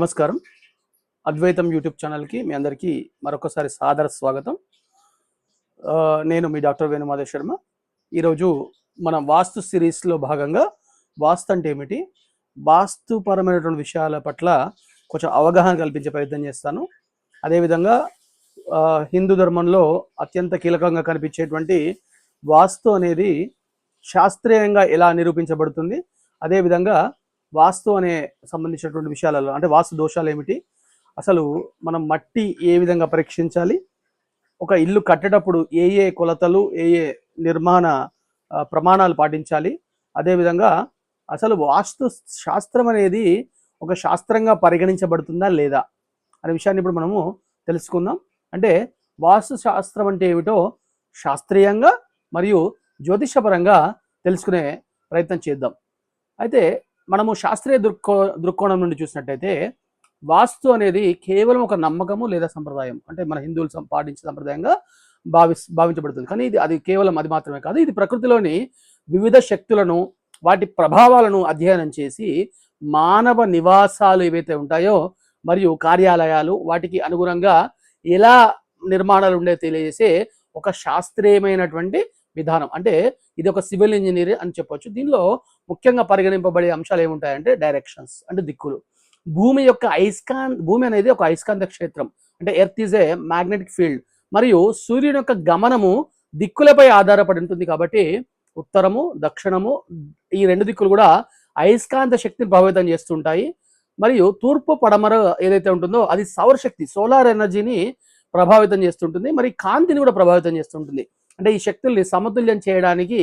నమస్కారం. అద్వైతం యూట్యూబ్ ఛానల్కి మీ అందరికీ మరొకసారి సాదర స్వాగతం. నేను మీ డాక్టర్ వేణుమాధవ్ శర్మ. ఈరోజు మన వాస్తు సిరీస్లో భాగంగా వాస్తు అంటే ఏమిటి? వాస్తుపరమైనటువంటి విషయాల పట్ల కొంచెం అవగాహన కల్పించే ప్రయత్నం చేస్తాను. అదేవిధంగా హిందూ ధర్మంలో అత్యంత కీలకంగా కనిపించేటువంటి వాస్తు అనేది శాస్త్రీయంగా ఎలా నిరూపించబడుతుంది? అదేవిధంగా వాస్తు అనే సంబంధించినటువంటి విషయాలలో అంటే వాస్తు దోషాలు ఏమిటి? అసలు మనం మట్టి ఏ విధంగా పరీక్షించాలి? ఒక ఇల్లు కట్టేటప్పుడు ఏ ఏ కొలతలు ఏ ఏ నిర్మాణ ప్రమాణాలు పాటించాలి? అదేవిధంగా అసలు వాస్తు శాస్త్రం అనేది ఒక శాస్త్రంగా పరిగణించబడుతుందా లేదా అనే విషయాన్ని ఇప్పుడు మనము తెలుసుకుందాం. అంటే వాస్తు శాస్త్రం అంటే ఏమిటో శాస్త్రీయంగా మరియు జ్యోతిషపరంగా తెలుసుకునే ప్రయత్నం చేద్దాం. అయితే మనము శాస్త్రీయ దృక్కో దృక్కోణం నుండి చూసినట్టయితే వాస్తు అనేది కేవలం ఒక నమ్మకము లేదా సంప్రదాయం. అంటే మన హిందువులు పాటించే సంప్రదాయంగా భావి భావించబడుతుంది. కానీ ఇది అది కేవలం అది మాత్రమే కాదు. ఇది ప్రకృతిలోని వివిధ శక్తులను వాటి ప్రభావాలను అధ్యయనం చేసి మానవ నివాసాలు ఏవైతే ఉంటాయో మరియు కార్యాలయాలు వాటికి అనుగుణంగా ఎలా నిర్మాణాలు ఉండే తెలియజేసే ఒక శాస్త్రీయమైనటువంటి విధానం. అంటే ఇది ఒక సివిల్ ఇంజనీర్ అని చెప్పొచ్చు. దీనిలో ముఖ్యంగా పరిగణింపబడే అంశాలు ఏముంటాయంటే డైరెక్షన్స్ అంటే దిక్కులు. భూమి యొక్క అయస్కాన్ భూమి అనేది ఒక ఐస్కాంత క్షేత్రం. అంటే earth is a magnetic field. మరియు సూర్యుని యొక్క గమనము దిక్కులపై ఆధారపడి ఉంటుంది కాబట్టి ఉత్తరము దక్షిణము ఈ రెండు దిక్కులు కూడా అయస్కాంత శక్తిని ప్రభావితం చేస్తుంటాయి. మరియు తూర్పు పడమర ఏదైతే ఉంటుందో అది సౌరశక్తి సోలార్ ఎనర్జీని ప్రభావితం చేస్తుంటుంది. మరి కాంతిని కూడా ప్రభావితం చేస్తుంటుంది. అంటే ఈ శక్తుల్ని సమతుల్యం చేయడానికి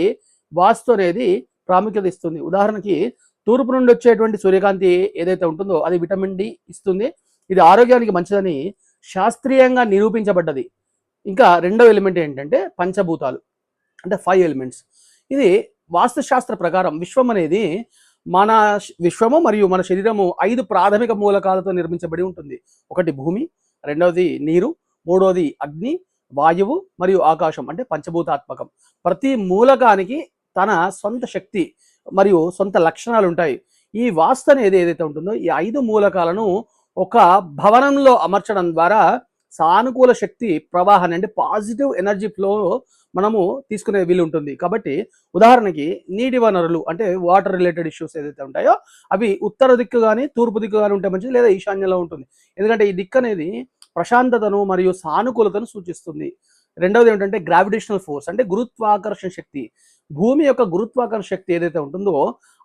వాస్తు అనేది ప్రాముఖ్యత ఇస్తుంది. ఉదాహరణకి తూర్పు నుండి వచ్చేటువంటి సూర్యకాంతి ఏదైతే ఉంటుందో అది విటమిన్ డి ఇస్తుంది. ఇది ఆరోగ్యానికి మంచిదని శాస్త్రీయంగా నిరూపించబడ్డది. ఇంకా రెండవ ఎలిమెంట్ ఏంటంటే పంచభూతాలు. అంటే ఫైవ్ ఎలిమెంట్స్. ఇది వాస్తుశాస్త్ర ప్రకారం విశ్వం అనేది మన విశ్వము మరియు మన శరీరము ఐదు ప్రాథమిక మూలకాలతో నిర్మించబడి ఉంటుంది. ఒకటి భూమి రెండవది నీరు మూడవది అగ్ని వాయువు మరియు ఆకాశం అంటే పంచభూతాత్మకం. ప్రతి మూలకానికి తన సొంత శక్తి మరియు సొంత లక్షణాలు ఉంటాయి. ఈ వాస్తు అనేది ఏదైతే ఉంటుందో ఈ ఐదు మూలకాలను ఒక భవనంలో అమర్చడం ద్వారా సానుకూల శక్తి ప్రవాహాన్ని అంటే పాజిటివ్ ఎనర్జీ ఫ్లో మనము తీసుకునే వీలు ఉంటుంది. కాబట్టి ఉదాహరణకి నీటి వనరులు అంటే వాటర్ రిలేటెడ్ ఇష్యూస్ ఏదైతే ఉంటాయో అవి ఉత్తర దిక్కు కానీ తూర్పు దిక్కు కానీ ఉంటే మంచిది లేదా ఈశాన్యంలో ఉంటుంది. ఎందుకంటే ఈ దిక్కు అనేది ప్రశాంతతను మరియు సానుకూలతను సూచిస్తుంది. రెండవది ఏంటంటే గ్రావిటేషనల్ ఫోర్స్ అంటే గురుత్వాకర్షణ శక్తి. భూమి యొక్క గురుత్వాకర్షణ శక్తి ఏదైతే ఉంటుందో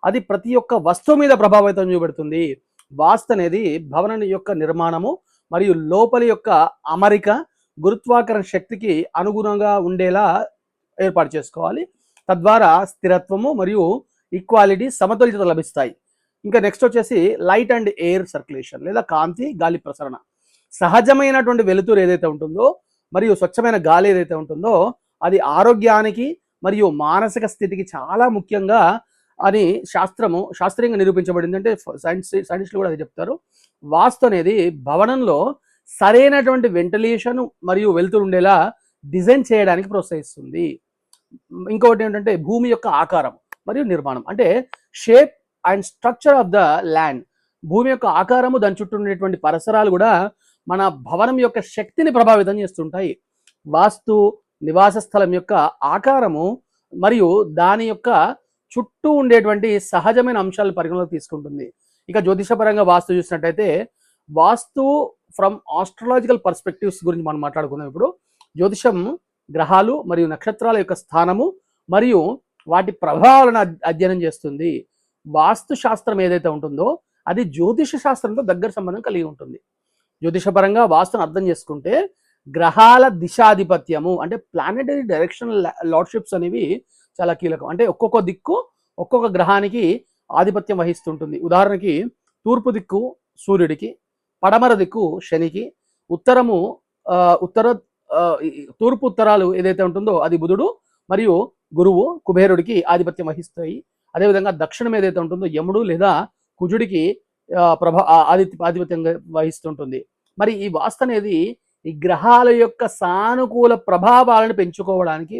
అది ప్రతి ఒక్క వస్తువు మీద ప్రభావితం చూపెడుతుంది. వాస్తు అనేది భవనం యొక్క నిర్మాణము మరియు లోపలి యొక్క అమరిక గురుత్వాకర్షణ శక్తికి అనుగుణంగా ఉండేలా ఏర్పాటు చేసుకోవాలి. తద్వారా స్థిరత్వము మరియు ఈక్వాలిటీ సమతుల్యత లభిస్తాయి. ఇంకా నెక్స్ట్ వచ్చేసి లైట్ అండ్ ఎయిర్ సర్క్యులేషన్ లేదా కాంతి గాలి ప్రసరణ. సహజమైనటువంటి వెలుతురు ఏదైతే ఉంటుందో మరియు స్వచ్ఛమైన గాలి ఏదైతే ఉంటుందో అది ఆరోగ్యానికి మరియు మానసిక స్థితికి చాలా ముఖ్యంగా అని శాస్త్రము శాస్త్రీయంగా నిరూపించబడింది. అంటే సైన్స్ సైంటిస్టులు కూడా అది చెప్తారు. వాస్తు అనేది భవనంలో సరైనటువంటి వెంటిలేషన్ మరియు వెలుతురు ఉండేలా డిజైన్ చేయడానికి ప్రోత్సహిస్తుంది. ఇంకొకటి ఏంటంటే భూమి యొక్క ఆకారం మరియు నిర్మాణం. అంటే shape and structure of the land. భూమి యొక్క ఆకారము దాని చుట్టూ ఉండేటువంటి పరిసరాలు కూడా మన భవనం యొక్క శక్తిని ప్రభావితం చేస్తుంటాయి. వాస్తు నివాస స్థలం యొక్క ఆకారము మరియు దాని యొక్క చుట్టూ ఉండేటువంటి సహజమైన అంశాలు పరిగణలోకి తీసుకుంటుంది. ఇక జ్యోతిషపరంగా వాస్తు చూసినట్టయితే వాస్తు ఫ్రమ్ ఆస్ట్రలాజికల్ పర్స్పెక్టివ్స్ గురించి మనం మాట్లాడుకుందాం ఇప్పుడు. జ్యోతిషం గ్రహాలు మరియు నక్షత్రాల యొక్క స్థానము మరియు వాటి ప్రభావాలను అధ్యయనం చేస్తుంది. వాస్తు శాస్త్రం ఏదైతే ఉంటుందో అది జ్యోతిష శాస్త్రంతో దగ్గర సంబంధం కలిగి ఉంటుంది. జ్యోతిషపరంగా వాస్తును అర్థం చేసుకుంటే గ్రహాల దిశాధిపత్యము అంటే ప్లానెటరీ డైరెక్షన్ లార్డ్షిప్స్ అనేవి చాలా కీలకం. అంటే ఒక్కొక్క దిక్కు ఒక్కొక్క గ్రహానికి ఆధిపత్యం వహిస్తుంటుంది. ఉదాహరణకి తూర్పు దిక్కు సూర్యుడికి పడమర దిక్కు శనికి ఉత్తరము ఉత్తర తూర్పు ఉత్తరాలు ఏదైతే ఉంటుందో అది బుధుడు మరియు గురువు కుబేరుడికి ఆధిపత్యం వహిస్తాయి. అదేవిధంగా దక్షిణం ఏదైతే ఉంటుందో యముడు లేదా కుజుడికి ప్రభా ఆధిపత్యం వహిస్తుంటుంది. మరి ఈ వాస్తు అనేది ఈ గ్రహాల యొక్క సానుకూల ప్రభావాలను పెంచుకోవడానికి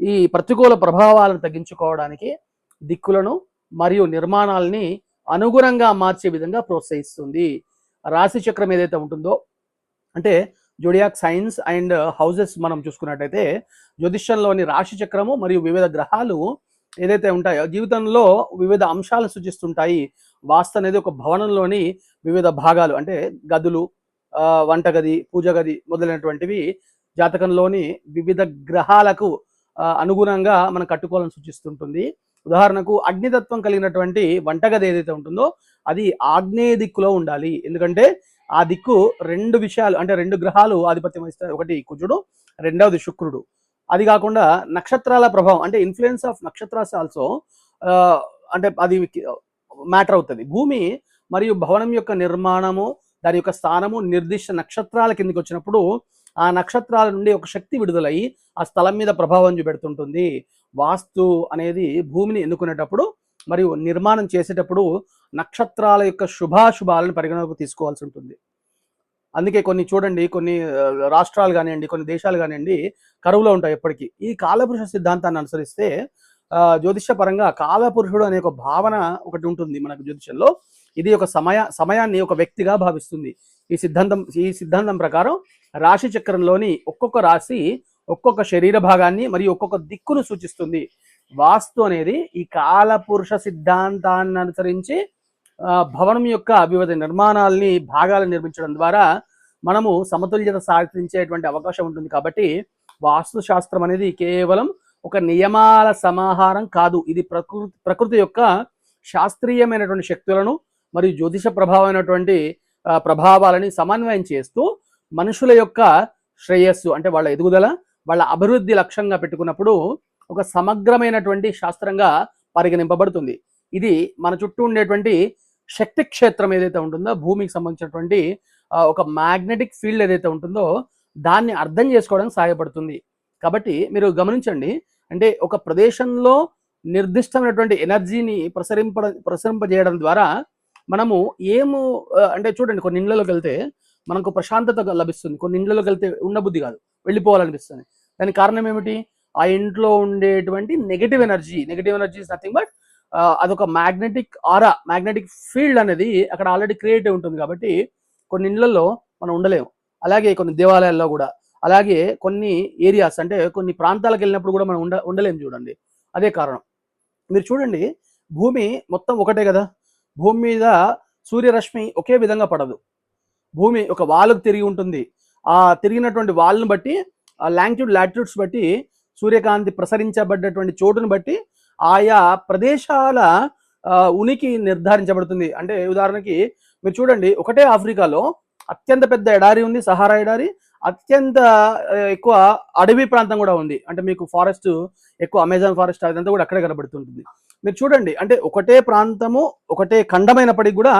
ఈ ప్రతికూల ప్రభావాలను తగ్గించుకోవడానికి దిక్కులను మరియు నిర్మాణాలని అనుగుణంగా మార్చే విధంగా ప్రోత్సహిస్తుంది. రాశి చక్రం ఏదైతే ఉంటుందో అంటే జోడియాక్ సైన్స్ అండ్ హౌసెస్ మనం చూసుకున్నట్టయితే జ్యోతిష్యంలోని రాశి చక్రము మరియు వివిధ గ్రహాలు ఏదైతే ఉంటాయో జీవితంలో వివిధ అంశాలను సూచిస్తుంటాయి. వాస్తు అనేది ఒక భవనంలోని వివిధ భాగాలు అంటే గదులు వంటగది పూజ గది మొదలైనటువంటివి జాతకంలోని వివిధ గ్రహాలకు అనుగుణంగా మనం కట్టుకోవాలని సూచిస్తుంటుంది. ఉదాహరణకు అగ్నితత్వం కలిగినటువంటి వంటగది ఏదైతే ఉంటుందో అది ఆగ్నేయ దిక్కులో ఉండాలి. ఎందుకంటే ఆ దిక్కు రెండు విషయాలు అంటే రెండు గ్రహాలు ఆధిపత్యం వహిస్తాయి. ఒకటి కుజుడు రెండవది శుక్రుడు. అది కాకుండా నక్షత్రాల ప్రభావం అంటే ఇన్ఫ్లుయెన్స్ ఆఫ్ నక్షత్రాస్ ఆల్సో అంటే అది మ్యాటర్ అవుతుంది. భూమి మరియు భవనం యొక్క నిర్మాణము దాని యొక్క స్థానము నిర్దిష్ట నక్షత్రాల కిందకి వచ్చినప్పుడు ఆ నక్షత్రాల నుండి ఒక శక్తి విడుదలై ఆ స్థలం మీద ప్రభావం చూపెడుతుంటుంది. వాస్తు అనేది భూమిని ఎన్నుకునేటప్పుడు మరియు నిర్మాణం చేసేటప్పుడు నక్షత్రాల యొక్క శుభాశుభాలను పరిగణలోకి తీసుకోవాల్సి ఉంటుంది. అందుకే కొన్ని చూడండి కొన్ని రాష్ట్రాలు కానివ్వండి కొన్ని దేశాలు కానివ్వండి కరువులో ఉంటాయి ఎప్పటికీ. ఈ కాలపురుష సిద్ధాంతాన్ని అనుసరిస్తే ఆ, జ్యోతిష పరంగా కాలపురుషుడు అనే ఒక భావన ఒకటి ఉంటుంది మనకు జ్యోతిషంలో ఇది ఒక సమయ సమయాన్ని ఒక వ్యక్తిగా భావిస్తుంది. ఈ సిద్ధాంతం ఈ సిద్ధాంతం ప్రకారం రాశి చక్రంలోని ఒక్కొక్క రాశి ఒక్కొక్క శరీర భాగాన్ని మరియు ఒక్కొక్క దిక్కును సూచిస్తుంది. వాస్తు అనేది ఈ కాలపురుష సిద్ధాంతాన్ని అనుసరించి భవనం యొక్క వివిధ నిర్మాణాలని భాగాలు నిర్మించడం ద్వారా మనము సమతుల్యత సాధించేటువంటి అవకాశం ఉంటుంది కాబట్టి వాస్తు శాస్త్రం అనేది కేవలం ఒక నియమాల సమాహారం కాదు. ఇది ప్రకృతి ప్రకృతి యొక్క శాస్త్రీయమైనటువంటి శక్తులను మరియు జ్యోతిష ప్రభావమైనటువంటి ప్రభావాలని సమన్వయం చేస్తూ మనుషుల యొక్క శ్రేయస్సు అంటే వాళ్ళ ఎదుగుదల వాళ్ళ అభివృద్ధి లక్ష్యంగా పెట్టుకున్నప్పుడు ఒక సమగ్రమైనటువంటి శాస్త్రంగా పరిగణింపబడుతుంది. ఇది మన చుట్టూ ఉండేటువంటి శక్తి క్షేత్రం ఏదైతే ఉంటుందో భూమికి సంబంధించినటువంటి ఒక మ్యాగ్నెటిక్ ఫీల్డ్ ఏదైతే ఉంటుందో దాన్ని అర్థం చేసుకోవడానికి సహాయపడుతుంది. కాబట్టి మీరు గమనించండి అంటే ఒక ప్రదేశంలో నిర్దిష్టమైనటువంటి ఎనర్జీని ప్రసరింప ప్రసరింపజేయడం ద్వారా మనము ఏము అంటే చూడండి కొన్ని ఇండ్లలోకి వెళ్తే మనకు ప్రశాంతత లభిస్తుంది. కొన్ని ఇండ్లలోకి వెళ్తే ఉండబుద్ధి కాదు. వెళ్ళిపోవాలనిపిస్తుంది. దానికి కారణం ఏమిటి? ఆ ఇంట్లో ఉండేటువంటి negative energy negative energy is nothing but అదొక మ్యాగ్నెటిక్ ఆరా మ్యాగ్నెటిక్ ఫీల్డ్ అనేది అక్కడ ఆల్రెడీ క్రియేట్ అయి ఉంటుంది కాబట్టి కొన్ని ఇండ్లలో మనం ఉండలేము. అలాగే కొన్ని దేవాలయాల్లో కూడా. అలాగే కొన్ని ఏరియాస్ అంటే కొన్ని ప్రాంతాలకు వెళ్ళినప్పుడు కూడా మనం ఉండ ఉండలేము చూడండి. అదే కారణం. మీరు చూడండి భూమి మొత్తం ఒకటే కదా? భూమి మీద సూర్యరశ్మి ఒకే విధంగా పడదు. భూమి ఒక వాలుకు తిరిగి ఉంటుంది. ఆ తిరిగినటువంటి వాల్ను బట్టి ఆ లాంగ్ట్యూడ్ లాటిట్యూడ్స్ బట్టి సూర్యకాంతి ప్రసరించబడ్డటువంటి చోటును బట్టి ఆయా ప్రదేశాల ఉనికి నిర్ధారించబడుతుంది. అంటే ఉదాహరణకి మీరు చూడండి ఒకటే ఆఫ్రికాలో అత్యంత పెద్ద ఎడారి ఉంది సహారా ఎడారి. అత్యంత ఎక్కువ అడవి ప్రాంతం కూడా ఉంది. అంటే మీకు ఫారెస్ట్ ఎక్కువ అమెజాన్ ఫారెస్ట్ అదంతా కూడా అక్కడే కనబడుతుంటుంది. మీరు చూడండి అంటే ఒకటే ప్రాంతము ఒకటే ఖండమైనప్పటికీ కూడా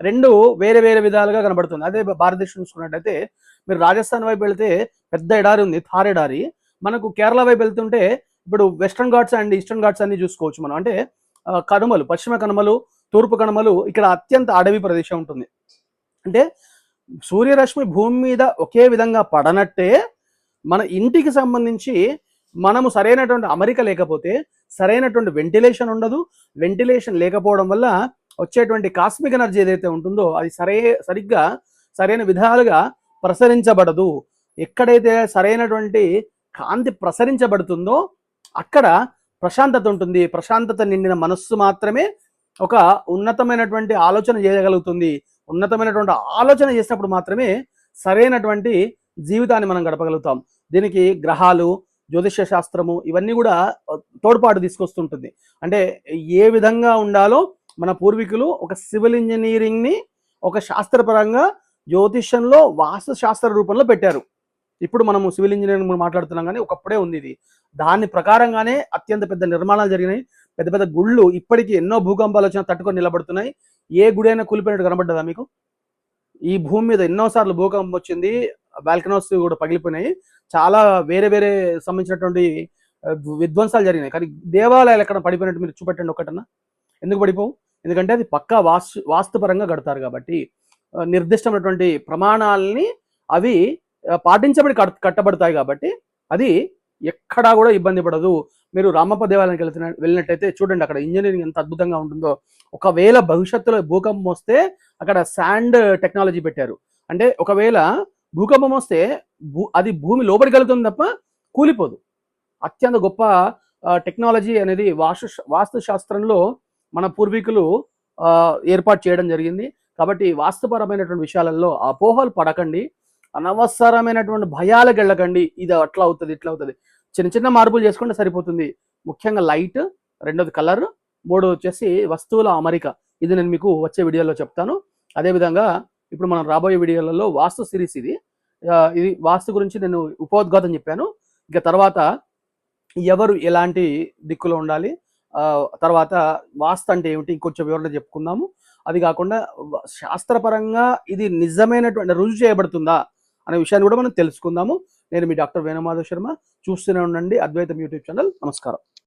రెండు వేరే వేరే విధాలుగా కనబడుతుంది. అదే భారతదేశం చూసుకున్నట్టయితే మీరు రాజస్థాన్ వైపు వెళ్తే పెద్ద ఎడారి ఉంది థార్ ఎడారి. మనకు కేరళ వైపు వెళ్తుంటే ఇప్పుడు Western Ghats and Eastern Ghats అన్ని చూసుకోవచ్చు మనం. అంటే కనుమలు పశ్చిమ కనుమలు తూర్పు కనుమలు ఇక్కడ అత్యంత అడవి ప్రదేశం ఉంటుంది. అంటే సూర్యరశ్మి భూమి మీద ఒకే విధంగా పడనట్టే మన ఇంటికి సంబంధించి మనము సరైనటువంటి అమరిక లేకపోతే సరైనటువంటి వెంటిలేషన్ ఉండదు. వెంటిలేషన్ లేకపోవడం వల్ల వచ్చేటువంటి కాస్మిక్ ఎనర్జీ ఏదైతే ఉంటుందో అది సరే సరిగ్గా సరైన విధాలుగా ప్రసరించబడదు. ఎక్కడైతే సరైనటువంటి కాంతి ప్రసరించబడుతుందో అక్కడ ప్రశాంతత ఉంటుంది. ప్రశాంతత నిండిన మనస్సు మాత్రమే ఒక ఉన్నతమైనటువంటి ఆలోచన చేయగలుగుతుంది. ఉన్నతమైనటువంటి ఆలోచన చేసినప్పుడు మాత్రమే సరైనటువంటి జీవితాన్ని మనం గడపగలుగుతాం. దీనికి గ్రహాలు జ్యోతిష శాస్త్రము ఇవన్నీ కూడా తోడ్పాటు తీసుకొస్తుంటుంది. అంటే ఏ విధంగా ఉండాలో మన పూర్వీకులు ఒక సివిల్ ఇంజనీరింగ్ని ఒక శాస్త్రపరంగా జ్యోతిష్యంలో వాస్తు శాస్త్ర రూపంలో పెట్టారు. ఇప్పుడు మనము సివిల్ ఇంజనీరింగ్ మాట్లాడుతున్నాం కానీ ఒకప్పుడే ఉంది ఇది. దాని ప్రకారంగానే అత్యంత పెద్ద నిర్మాణాలు జరిగినాయి. పెద్ద పెద్ద గుళ్ళు ఇప్పటికీ ఎన్నో భూకంపాలు వచ్చినా తట్టుకొని నిలబడుతున్నాయి. ఏ గుడి అయినా కూలిపోయినట్టు కనబడ్డదా మీకు? ఈ భూమి మీద ఎన్నోసార్లు భూకంపం వచ్చింది. బాల్కనోస్ కూడా పగిలిపోయినాయి. చాలా వేరే వేరే సంబంధించినటువంటి విధ్వంసాలు జరిగినాయి. కానీ దేవాలయాలు ఎక్కడ పడిపోయినట్టు మీరు చూపెట్టండి ఒకటన్నా ఎందుకు పడిపోవు? ఎందుకంటే అది పక్కా వాస్తు వాస్తుపరంగా కడతారు కాబట్టి నిర్దిష్టమైనటువంటి ప్రమాణాలని అవి పాటించబడి కట్- కట్టబడతాయి కాబట్టి అది ఎక్కడా కూడా ఇబ్బంది పడదు. మీరు రామప్ప దేవాలయానికి వెళ్తున్న వెళ్ళినట్టయితే చూడండి అక్కడ ఇంజనీరింగ్ ఎంత అద్భుతంగా ఉంటుందో. ఒకవేళ భవిష్యత్తులో భూకంపం వస్తే అక్కడ శాండ్ టెక్నాలజీ పెట్టారు. అంటే ఒకవేళ భూకంపం వస్తే భూ అది భూమి లోపలికి వెళుతుంది తప్ప కూలిపోదు. అత్యంత గొప్ప టెక్నాలజీ అనేది వాస్తు వాస్తు శాస్త్రంలో మన పూర్వీకులు ఏర్పాటు చేయడం జరిగింది. కాబట్టి వాస్తుపరమైనటువంటి విషయాలలో అపోహలు పడకండి. అనవసరమైనటువంటి భయాలకు వెళ్ళకండి. ఇది అట్లా అవుతుంది ఇట్లా అవుతుంది. చిన్న చిన్న మార్పులు చేసుకుంటే సరిపోతుంది. ముఖ్యంగా లైట్ రెండోది కలర్ మూడోది వచ్చేసి వస్తువుల అమరిక. ఇది నేను మీకు వచ్చే వీడియోలో చెప్తాను. అదేవిధంగా ఇప్పుడు మనం రాబోయే వీడియోలలో వాస్తు సిరీస్ ఇది. ఇది వాస్తు గురించి నేను ఉపోద్ఘాతం చెప్పాను. ఇక తర్వాత ఎవరు ఎలాంటి దిక్కులో ఉండాలి? తర్వాత వాస్తు అంటే ఏమిటి? ఇంకొంచెం వివరణ చెప్పుకుందాము. అది కాకుండా శాస్త్రపరంగా ఇది నిజమైనటువంటి రుజువు చేయబడుతుందా అనే విషయాన్ని కూడా మనం తెలుసుకుందాము. నేను మీ డాక్టర్ వేణుమాధవ్ శర్మ. చూస్తూనే ఉండండి. అద్వైతం యూట్యూబ్ ఛానల్. నమస్కారం.